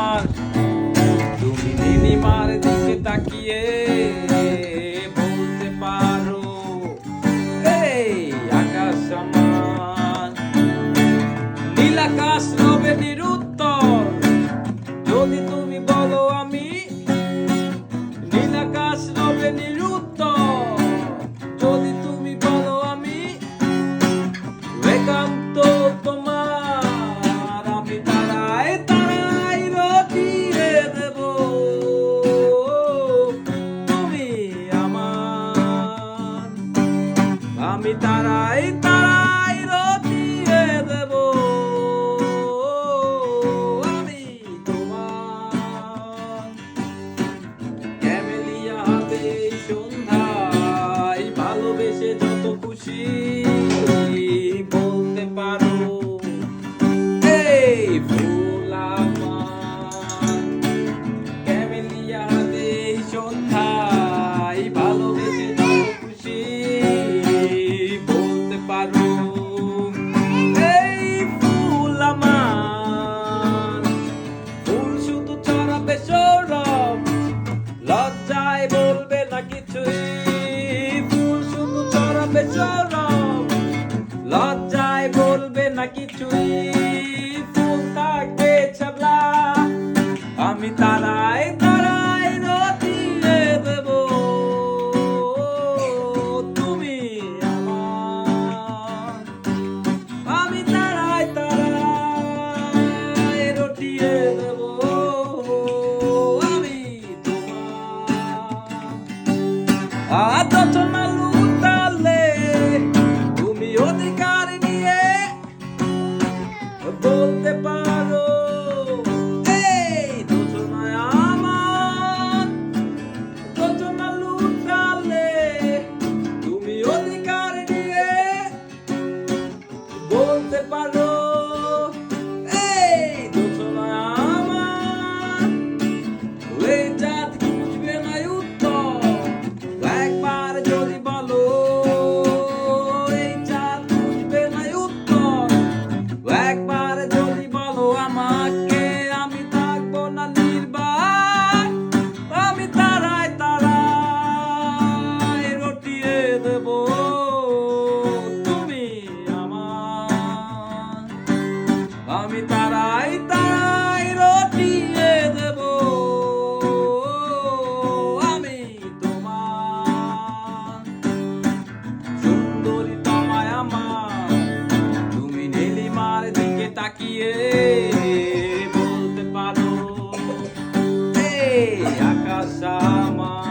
আমার তুমি নীলিমার দিকে তাকিয়ে বলতে পারো, এই আকাশ আমার। নীল আকাশ রবে নিরুত্তর। যদি তুমি বলো আমি আমি তারাই তার get to it. de palo. আমি তারাই তারাই রটিয়ে দেব। আমি তোমার। সুন্দরী তোমায় আমার। তুমি নীলিমার দিকে তাকিয়ে বলতে পারো আকাশ আমার।